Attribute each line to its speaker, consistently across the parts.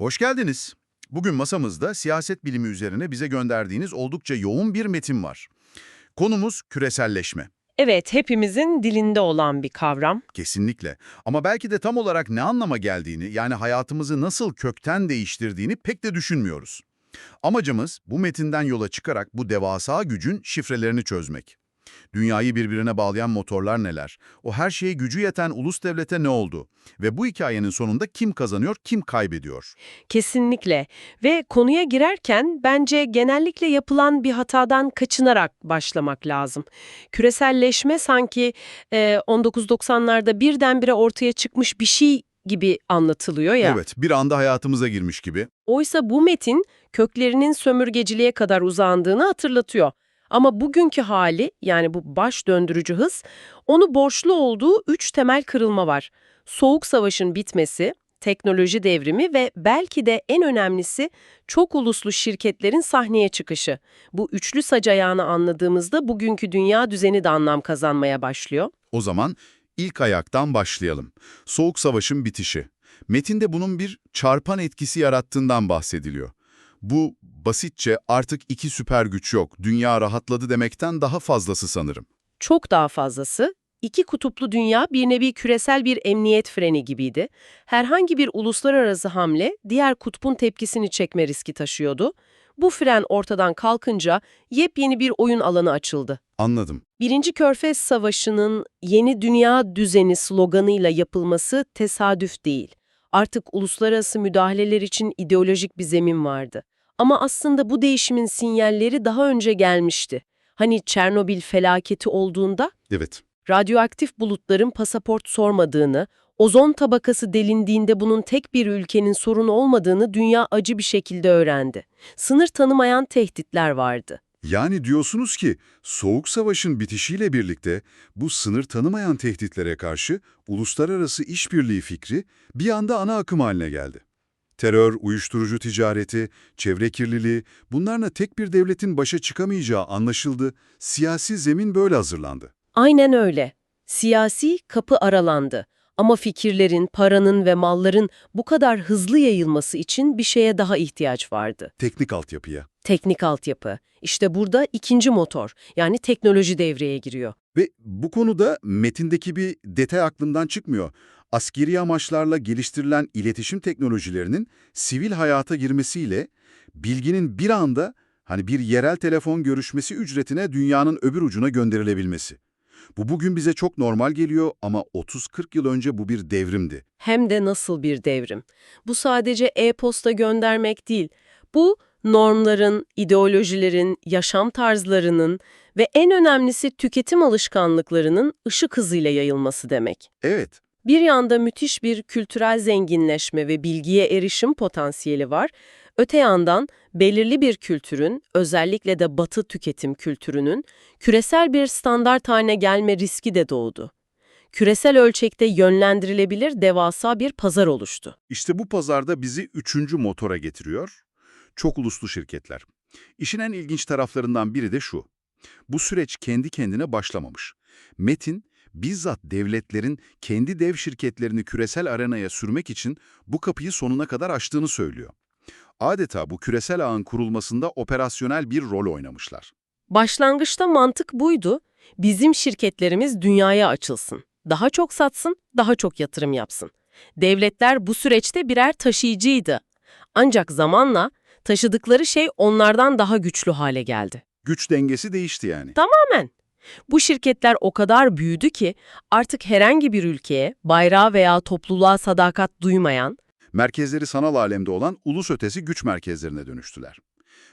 Speaker 1: Hoş geldiniz. Bugün masamızda siyaset bilimi üzerine bize gönderdiğiniz oldukça yoğun bir metin var. Konumuz küreselleşme.
Speaker 2: Evet, hepimizin dilinde olan bir kavram.
Speaker 1: Kesinlikle. Ama belki de tam olarak ne anlama geldiğini, yani hayatımızı nasıl kökten değiştirdiğini pek de düşünmüyoruz. Amacımız bu metinden yola çıkarak bu devasa gücün şifrelerini çözmek. Dünyayı birbirine bağlayan motorlar neler? O her şeye gücü yeten ulus devlete ne oldu? Ve bu hikayenin sonunda kim kazanıyor, kim kaybediyor?
Speaker 2: Kesinlikle. Ve konuya girerken bence genellikle yapılan bir hatadan kaçınarak başlamak lazım. Küreselleşme sanki e, 1990'larda birdenbire ortaya çıkmış bir şey gibi anlatılıyor ya.
Speaker 1: Evet, bir anda hayatımıza girmiş gibi.
Speaker 2: Oysa bu metin köklerinin sömürgeciliğe kadar uzandığını hatırlatıyor. Ama bugünkü hali yani bu baş döndürücü hız onu borçlu olduğu üç temel kırılma var. Soğuk Savaş'ın bitmesi, teknoloji devrimi ve belki de en önemlisi çok uluslu şirketlerin sahneye çıkışı. Bu üçlü sac ayağını anladığımızda bugünkü dünya düzeni de anlam kazanmaya başlıyor.
Speaker 1: O zaman ilk ayaktan başlayalım. Soğuk Savaş'ın bitişi. Metinde bunun bir çarpan etkisi yarattığından bahsediliyor. Bu basitçe artık iki süper güç yok, dünya rahatladı demekten daha fazlası sanırım.
Speaker 2: Çok daha fazlası, iki kutuplu dünya bir nevi küresel bir emniyet freni gibiydi. Herhangi bir uluslararası hamle diğer kutbun tepkisini çekme riski taşıyordu. Bu fren ortadan kalkınca yepyeni bir oyun alanı açıldı.
Speaker 1: Anladım.
Speaker 2: Birinci Körfez Savaşı'nın yeni dünya düzeni sloganıyla yapılması tesadüf değil. Artık uluslararası müdahaleler için ideolojik bir zemin vardı. Ama aslında bu değişimin sinyalleri daha önce gelmişti. Hani Çernobil felaketi olduğunda
Speaker 1: Evet.
Speaker 2: radyoaktif bulutların pasaport sormadığını, ozon tabakası delindiğinde bunun tek bir ülkenin sorunu olmadığını dünya acı bir şekilde öğrendi. Sınır tanımayan tehditler vardı.
Speaker 1: Yani diyorsunuz ki Soğuk Savaş'ın bitişiyle birlikte bu sınır tanımayan tehditlere karşı uluslararası işbirliği fikri bir anda ana akım haline geldi. Terör, uyuşturucu ticareti, çevre kirliliği bunlarla tek bir devletin başa çıkamayacağı anlaşıldı, siyasi zemin böyle hazırlandı.
Speaker 2: Aynen öyle. Siyasi kapı aralandı. Ama fikirlerin, paranın ve malların bu kadar hızlı yayılması için bir şeye daha ihtiyaç vardı.
Speaker 1: Teknik altyapıya.
Speaker 2: Teknik altyapı. İşte burada ikinci motor, yani teknoloji devreye giriyor.
Speaker 1: Ve bu konuda metindeki bir detay aklımdan çıkmıyor. Askeri amaçlarla geliştirilen iletişim teknolojilerinin sivil hayata girmesiyle bilginin bir anda hani bir yerel telefon görüşmesi ücretine dünyanın öbür ucuna gönderilebilmesi. Bu bugün bize çok normal geliyor ama 30-40 yıl önce bu bir devrimdi.
Speaker 2: Hem de nasıl bir devrim. Bu sadece e-posta göndermek değil. Bu normların, ideolojilerin, yaşam tarzlarının ve en önemlisi tüketim alışkanlıklarının ışık hızıyla yayılması demek.
Speaker 1: Evet,
Speaker 2: Bir yanda müthiş bir kültürel zenginleşme ve bilgiye erişim potansiyeli var. Öte yandan belirli bir kültürün, özellikle de batı tüketim kültürünün küresel bir standart haline gelme riski de doğdu. Küresel ölçekte yönlendirilebilir devasa bir pazar oluştu.
Speaker 1: işte bu pazarda bizi üçüncü motora getiriyor. Çok uluslu şirketler. İşin en ilginç taraflarından biri de şu. Bu süreç kendi kendine başlamamış. Metin, bizzat devletlerin kendi dev şirketlerini küresel arenaya sürmek için bu kapıyı sonuna kadar açtığını söylüyor. Adeta bu küresel ağın kurulmasında operasyonel bir rol oynamışlar.
Speaker 2: Başlangıçta mantık buydu. Bizim şirketlerimiz dünyaya açılsın. Daha çok satsın, daha çok yatırım yapsın. Devletler bu süreçte birer taşıyıcıydı. Ancak zamanla taşıdıkları şey onlardan daha güçlü hale geldi.
Speaker 1: Güç dengesi değişti yani.
Speaker 2: Tamamen. Bu şirketler o kadar büyüdü ki artık herhangi bir ülkeye, bayrağa veya topluluğa sadakat duymayan,
Speaker 1: merkezleri sanal alemde olan ulus ötesi güç merkezlerine dönüştüler.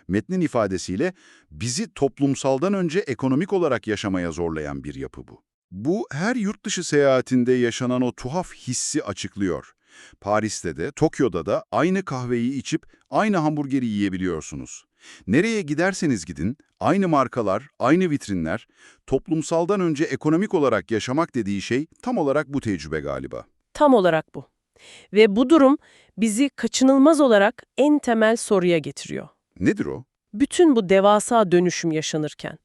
Speaker 1: Metnin ifadesiyle bizi toplumsaldan önce ekonomik olarak yaşamaya zorlayan bir yapı bu. Bu her yurt dışı seyahatinde yaşanan o tuhaf hissi açıklıyor. Paris'te de, Tokyo'da da aynı kahveyi içip aynı hamburgeri yiyebiliyorsunuz. Nereye giderseniz gidin, aynı markalar, aynı vitrinler, toplumsaldan önce ekonomik olarak yaşamak dediği şey tam olarak bu tecrübe galiba.
Speaker 2: tam olarak bu. Ve bu durum bizi kaçınılmaz olarak en temel soruya getiriyor.
Speaker 1: Nedir o?
Speaker 2: bütün bu devasa dönüşüm yaşanırken,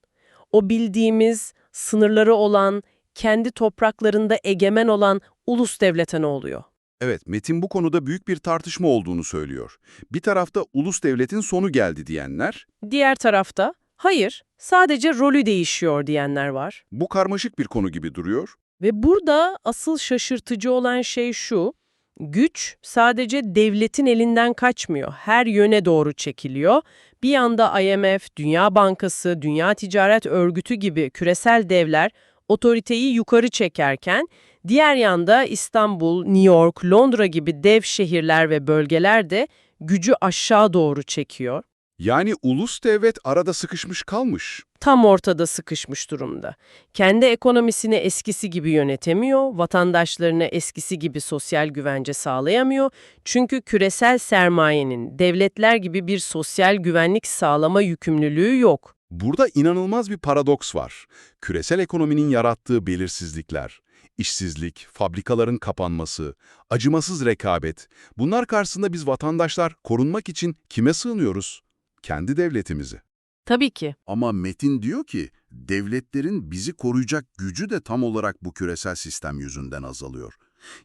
Speaker 2: o bildiğimiz, sınırları olan, kendi topraklarında egemen olan ulus devlete ne oluyor?
Speaker 1: Evet, Metin bu konuda büyük bir tartışma olduğunu söylüyor. Bir tarafta ulus devletin sonu geldi diyenler,
Speaker 2: Diğer tarafta hayır sadece rolü değişiyor diyenler var.
Speaker 1: bu karmaşık bir konu gibi duruyor.
Speaker 2: Ve burada asıl şaşırtıcı olan şey şu, güç sadece devletin elinden kaçmıyor, her yöne doğru çekiliyor. Bir yanda IMF, Dünya Bankası, Dünya Ticaret Örgütü gibi küresel devler otoriteyi yukarı çekerken, diğer yanda İstanbul, New York, Londra gibi dev şehirler ve bölgeler de gücü aşağı doğru çekiyor.
Speaker 1: Yani ulus devlet arada sıkışmış kalmış.
Speaker 2: tam ortada sıkışmış durumda. Kendi ekonomisini eskisi gibi yönetemiyor, vatandaşlarına eskisi gibi sosyal güvence sağlayamıyor. Çünkü küresel sermayenin devletler gibi bir sosyal güvenlik sağlama yükümlülüğü yok.
Speaker 1: Burada inanılmaz bir paradoks var. Küresel ekonominin yarattığı belirsizlikler, işsizlik, fabrikaların kapanması, acımasız rekabet. Bunlar karşısında biz vatandaşlar korunmak için kime sığınıyoruz? Kendi devletimizi.
Speaker 2: Tabii ki.
Speaker 3: Ama Metin diyor ki, devletlerin bizi koruyacak gücü de tam olarak bu küresel sistem yüzünden azalıyor.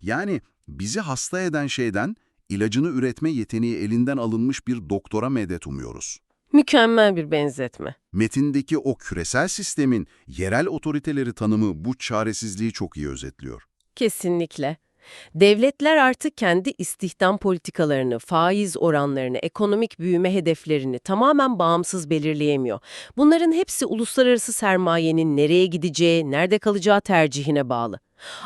Speaker 3: Yani bizi hasta eden şeyden ilacını üretme yeteneği elinden alınmış bir doktora medet umuyoruz.
Speaker 2: Mükemmel bir benzetme.
Speaker 3: Metindeki o küresel sistemin yerel otoriteleri tanımı bu çaresizliği çok iyi özetliyor.
Speaker 2: Kesinlikle. Devletler artık kendi istihdam politikalarını, faiz oranlarını, ekonomik büyüme hedeflerini tamamen bağımsız belirleyemiyor. Bunların hepsi uluslararası sermayenin nereye gideceği, nerede kalacağı tercihine bağlı.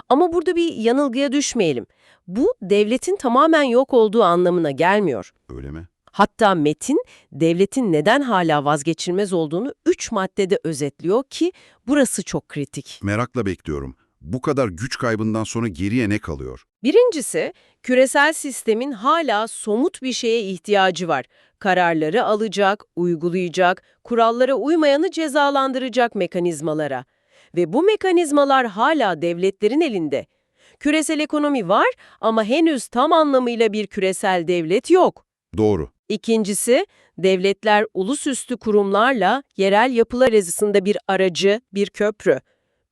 Speaker 2: Ama burada bir yanılgıya düşmeyelim. Bu devletin tamamen yok olduğu anlamına gelmiyor.
Speaker 3: Öyle mi?
Speaker 2: Hatta metin devletin neden hala vazgeçilmez olduğunu üç maddede özetliyor ki burası çok kritik.
Speaker 3: Merakla bekliyorum. Bu kadar güç kaybından sonra geriye ne kalıyor?
Speaker 2: Birincisi, küresel sistemin hala somut bir şeye ihtiyacı var. Kararları alacak, uygulayacak, kurallara uymayanı cezalandıracak mekanizmalara. Ve bu mekanizmalar hala devletlerin elinde. Küresel ekonomi var ama henüz tam anlamıyla bir küresel devlet yok.
Speaker 3: Doğru.
Speaker 2: İkincisi, devletler ulusüstü kurumlarla yerel yapılar arasında bir aracı, bir köprü.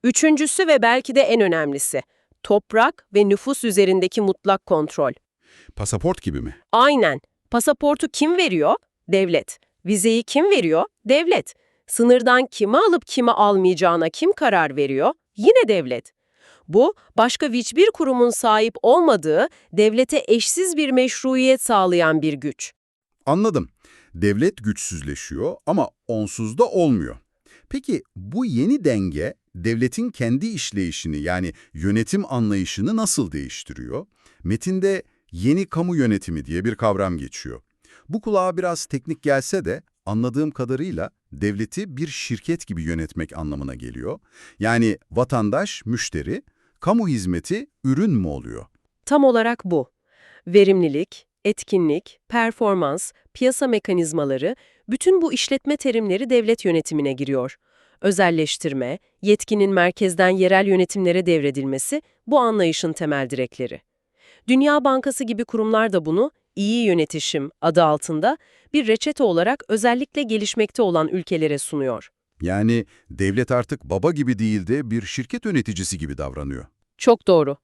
Speaker 2: Üçüncüsü ve belki de en önemlisi, toprak ve nüfus üzerindeki mutlak kontrol.
Speaker 1: Pasaport gibi mi?
Speaker 2: Aynen. Pasaportu kim veriyor? Devlet. Vizeyi kim veriyor? Devlet. Sınırdan kimi alıp kimi almayacağına kim karar veriyor? Yine devlet. Bu, başka hiçbir kurumun sahip olmadığı, devlete eşsiz bir meşruiyet sağlayan bir güç.
Speaker 1: Anladım. Devlet güçsüzleşiyor ama onsuz da olmuyor. Peki bu yeni denge devletin kendi işleyişini yani yönetim anlayışını nasıl değiştiriyor? Metinde yeni kamu yönetimi diye bir kavram geçiyor. Bu kulağa biraz teknik gelse de anladığım kadarıyla devleti bir şirket gibi yönetmek anlamına geliyor. Yani vatandaş, müşteri, kamu hizmeti ürün mü oluyor?
Speaker 2: Tam olarak bu. Verimlilik, etkinlik, performans, piyasa mekanizmaları, bütün bu işletme terimleri devlet yönetimine giriyor. Özelleştirme, yetkinin merkezden yerel yönetimlere devredilmesi bu anlayışın temel direkleri. Dünya Bankası gibi kurumlar da bunu iyi yönetişim adı altında bir reçete olarak özellikle gelişmekte olan ülkelere sunuyor.
Speaker 1: Yani devlet artık baba gibi değil de bir şirket yöneticisi gibi davranıyor.
Speaker 2: Çok doğru.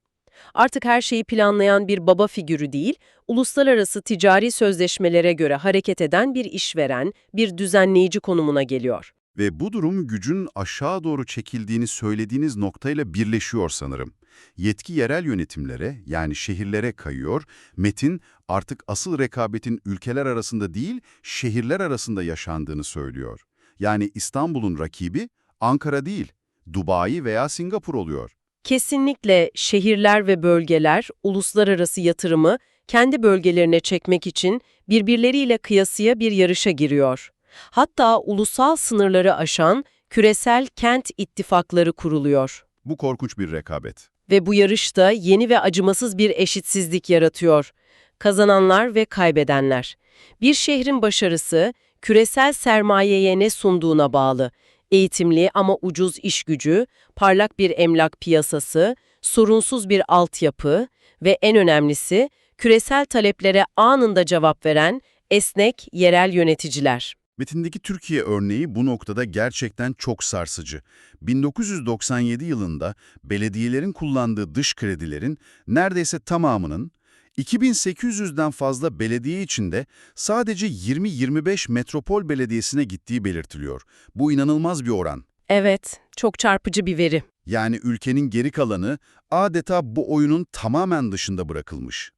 Speaker 2: Artık her şeyi planlayan bir baba figürü değil, uluslararası ticari sözleşmelere göre hareket eden bir işveren, bir düzenleyici konumuna geliyor.
Speaker 1: Ve bu durum gücün aşağı doğru çekildiğini söylediğiniz noktayla birleşiyor sanırım. Yetki yerel yönetimlere yani şehirlere kayıyor, Metin artık asıl rekabetin ülkeler arasında değil, şehirler arasında yaşandığını söylüyor. Yani İstanbul'un rakibi Ankara değil, Dubai veya Singapur oluyor.
Speaker 2: Kesinlikle şehirler ve bölgeler uluslararası yatırımı kendi bölgelerine çekmek için birbirleriyle kıyasıya bir yarışa giriyor. Hatta ulusal sınırları aşan küresel kent ittifakları kuruluyor.
Speaker 1: Bu korkunç bir rekabet.
Speaker 2: Ve bu yarışta yeni ve acımasız bir eşitsizlik yaratıyor. Kazananlar ve kaybedenler. Bir şehrin başarısı küresel sermayeye ne sunduğuna bağlı. Eğitimli ama ucuz iş gücü, parlak bir emlak piyasası, sorunsuz bir altyapı ve en önemlisi küresel taleplere anında cevap veren esnek yerel yöneticiler.
Speaker 1: Metindeki Türkiye örneği bu noktada gerçekten çok sarsıcı. 1997 yılında belediyelerin kullandığı dış kredilerin neredeyse tamamının 2800'den fazla belediye içinde sadece 20-25 metropol belediyesine gittiği belirtiliyor. Bu inanılmaz bir oran.
Speaker 2: Evet, çok çarpıcı bir veri.
Speaker 1: Yani ülkenin geri kalanı adeta bu oyunun tamamen dışında bırakılmış.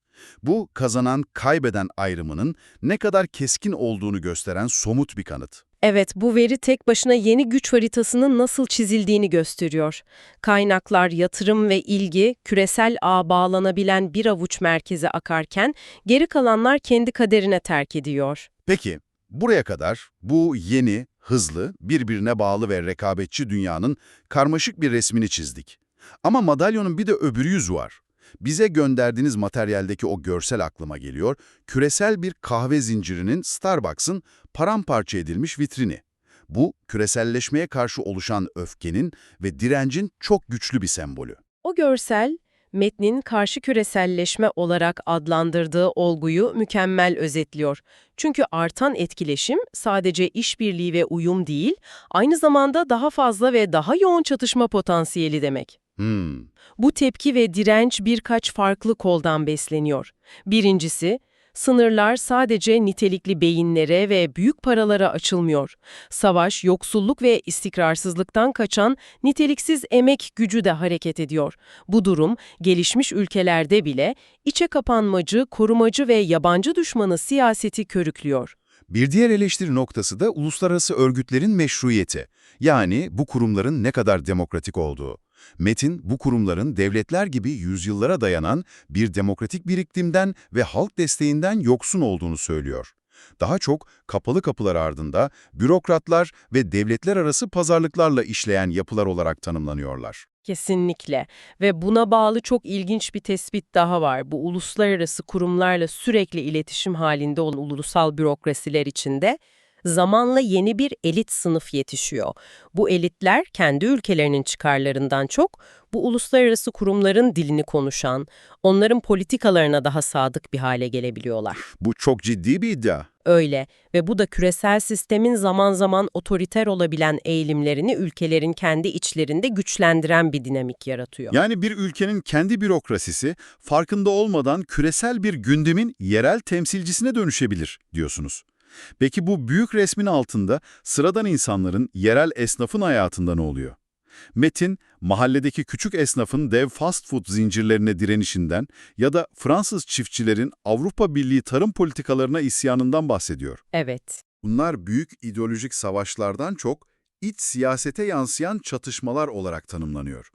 Speaker 1: Bu kazanan kaybeden ayrımının ne kadar keskin olduğunu gösteren somut bir kanıt.
Speaker 2: Evet, bu veri tek başına yeni güç haritasının nasıl çizildiğini gösteriyor. Kaynaklar, yatırım ve ilgi küresel ağa bağlanabilen bir avuç merkeze akarken geri kalanlar kendi kaderine terk ediyor.
Speaker 1: Peki, buraya kadar bu yeni, hızlı, birbirine bağlı ve rekabetçi dünyanın karmaşık bir resmini çizdik. Ama madalyonun bir de öbür yüzü var. Bize gönderdiğiniz materyaldeki o görsel aklıma geliyor. Küresel bir kahve zincirinin Starbucks'ın paramparça edilmiş vitrini. Bu, küreselleşmeye karşı oluşan öfkenin ve direncin çok güçlü bir sembolü.
Speaker 2: O görsel, metnin karşı küreselleşme olarak adlandırdığı olguyu mükemmel özetliyor. Çünkü artan etkileşim sadece işbirliği ve uyum değil, aynı zamanda daha fazla ve daha yoğun çatışma potansiyeli demek.
Speaker 1: Hmm,
Speaker 2: Bu tepki ve direnç birkaç farklı koldan besleniyor. Birincisi, sınırlar sadece nitelikli beyinlere ve büyük paralara açılmıyor. Savaş, yoksulluk ve istikrarsızlıktan kaçan niteliksiz emek gücü de hareket ediyor. Bu durum, gelişmiş ülkelerde bile içe kapanmacı, korumacı ve yabancı düşmanı siyaseti körüklüyor.
Speaker 1: Bir diğer eleştiri noktası da uluslararası örgütlerin meşruiyeti. Yani bu kurumların ne kadar demokratik olduğu. Metin, bu kurumların devletler gibi yüzyıllara dayanan bir demokratik bir iklimden ve halk desteğinden yoksun olduğunu söylüyor. Daha çok kapalı kapılar ardında bürokratlar ve devletler arası pazarlıklarla işleyen yapılar olarak tanımlanıyorlar.
Speaker 2: Kesinlikle ve buna bağlı çok ilginç bir tespit daha var. Bu uluslararası kurumlarla sürekli iletişim halinde olan ulusal bürokrasiler içinde zamanla yeni bir elit sınıf yetişiyor. Bu elitler kendi ülkelerinin çıkarlarından çok bu uluslararası kurumların dilini konuşan, onların politikalarına daha sadık bir hale gelebiliyorlar.
Speaker 1: Bu çok ciddi bir iddia.
Speaker 2: Öyle ve bu da küresel sistemin zaman zaman otoriter olabilen eğilimlerini ülkelerin kendi içlerinde güçlendiren bir dinamik yaratıyor.
Speaker 1: Yani bir ülkenin kendi bürokrasisi farkında olmadan küresel bir gündemin yerel temsilcisine dönüşebilir diyorsunuz. Peki bu büyük resmin altında sıradan insanların, yerel esnafın hayatında ne oluyor? Metin, mahalledeki küçük esnafın dev fast food zincirlerine direnişinden ya da Fransız çiftçilerin Avrupa Birliği tarım politikalarına isyanından bahsediyor.
Speaker 2: Evet.
Speaker 1: Bunlar büyük ideolojik savaşlardan çok iç siyasete yansıyan çatışmalar olarak tanımlanıyor.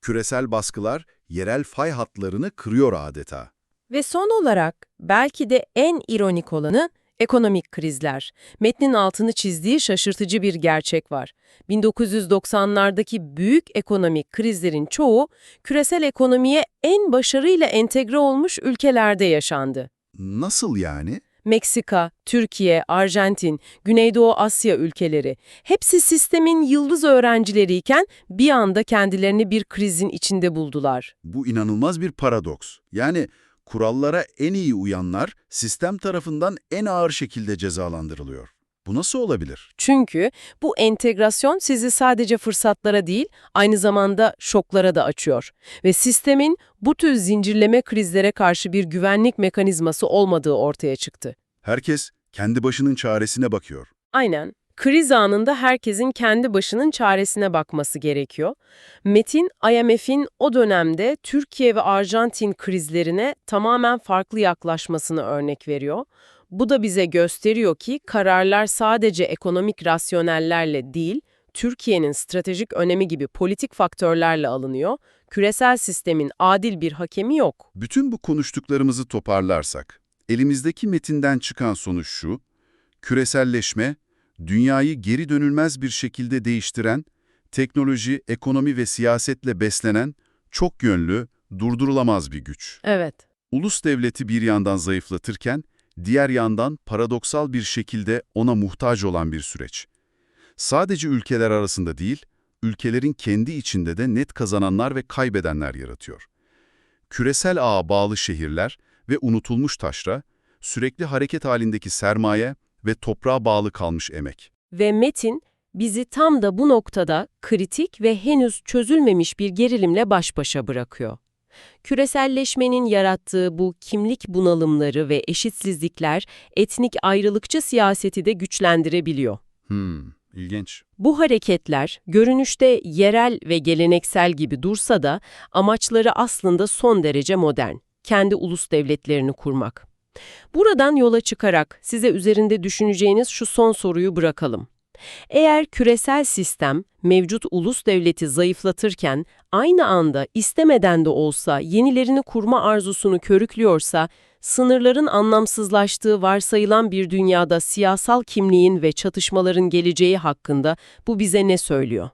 Speaker 1: Küresel baskılar yerel fay hatlarını kırıyor adeta.
Speaker 2: Ve son olarak belki de en ironik olanı ekonomik krizler. Metnin altını çizdiği şaşırtıcı bir gerçek var. 1990'lardaki büyük ekonomik krizlerin çoğu küresel ekonomiye en başarıyla entegre olmuş ülkelerde yaşandı.
Speaker 1: Nasıl yani?
Speaker 2: Meksika, Türkiye, Arjantin, Güneydoğu Asya ülkeleri hepsi sistemin yıldız öğrencileriyken bir anda kendilerini bir krizin içinde buldular.
Speaker 1: Bu inanılmaz bir paradoks. Yani kurallara en iyi uyanlar sistem tarafından en ağır şekilde cezalandırılıyor. Bu nasıl olabilir?
Speaker 2: Çünkü bu entegrasyon sizi sadece fırsatlara değil, aynı zamanda şoklara da açıyor. Ve sistemin bu tür zincirleme krizlere karşı bir güvenlik mekanizması olmadığı ortaya çıktı.
Speaker 1: Herkes kendi başının çaresine bakıyor.
Speaker 2: Aynen. Kriz anında herkesin kendi başının çaresine bakması gerekiyor. Metin, IMF'in o dönemde Türkiye ve Arjantin krizlerine tamamen farklı yaklaşmasını örnek veriyor. Bu da bize gösteriyor ki kararlar sadece ekonomik rasyonellerle değil, Türkiye'nin stratejik önemi gibi politik faktörlerle alınıyor. Küresel sistemin adil bir hakemi yok.
Speaker 1: Bütün bu konuştuklarımızı toparlarsak, elimizdeki metinden çıkan sonuç şu, küreselleşme, dünyayı geri dönülmez bir şekilde değiştiren, teknoloji, ekonomi ve siyasetle beslenen, çok yönlü, durdurulamaz bir güç.
Speaker 2: Evet.
Speaker 1: Ulus devleti bir yandan zayıflatırken, diğer yandan paradoksal bir şekilde ona muhtaç olan bir süreç. Sadece ülkeler arasında değil, ülkelerin kendi içinde de net kazananlar ve kaybedenler yaratıyor. Küresel ağa bağlı şehirler ve unutulmuş taşra, sürekli hareket halindeki sermaye ve toprağa bağlı kalmış emek.
Speaker 2: Ve Metin bizi tam da bu noktada kritik ve henüz çözülmemiş bir gerilimle baş başa bırakıyor. Küreselleşmenin yarattığı bu kimlik bunalımları ve eşitsizlikler etnik ayrılıkçı siyaseti de güçlendirebiliyor.
Speaker 3: Hmm, ilginç.
Speaker 2: Bu hareketler görünüşte yerel ve geleneksel gibi dursa da amaçları aslında son derece modern. Kendi ulus devletlerini kurmak. Buradan yola çıkarak size üzerinde düşüneceğiniz şu son soruyu bırakalım. Eğer küresel sistem mevcut ulus devleti zayıflatırken aynı anda istemeden de olsa yenilerini kurma arzusunu körüklüyorsa, sınırların anlamsızlaştığı varsayılan bir dünyada siyasal kimliğin ve çatışmaların geleceği hakkında bu bize ne söylüyor?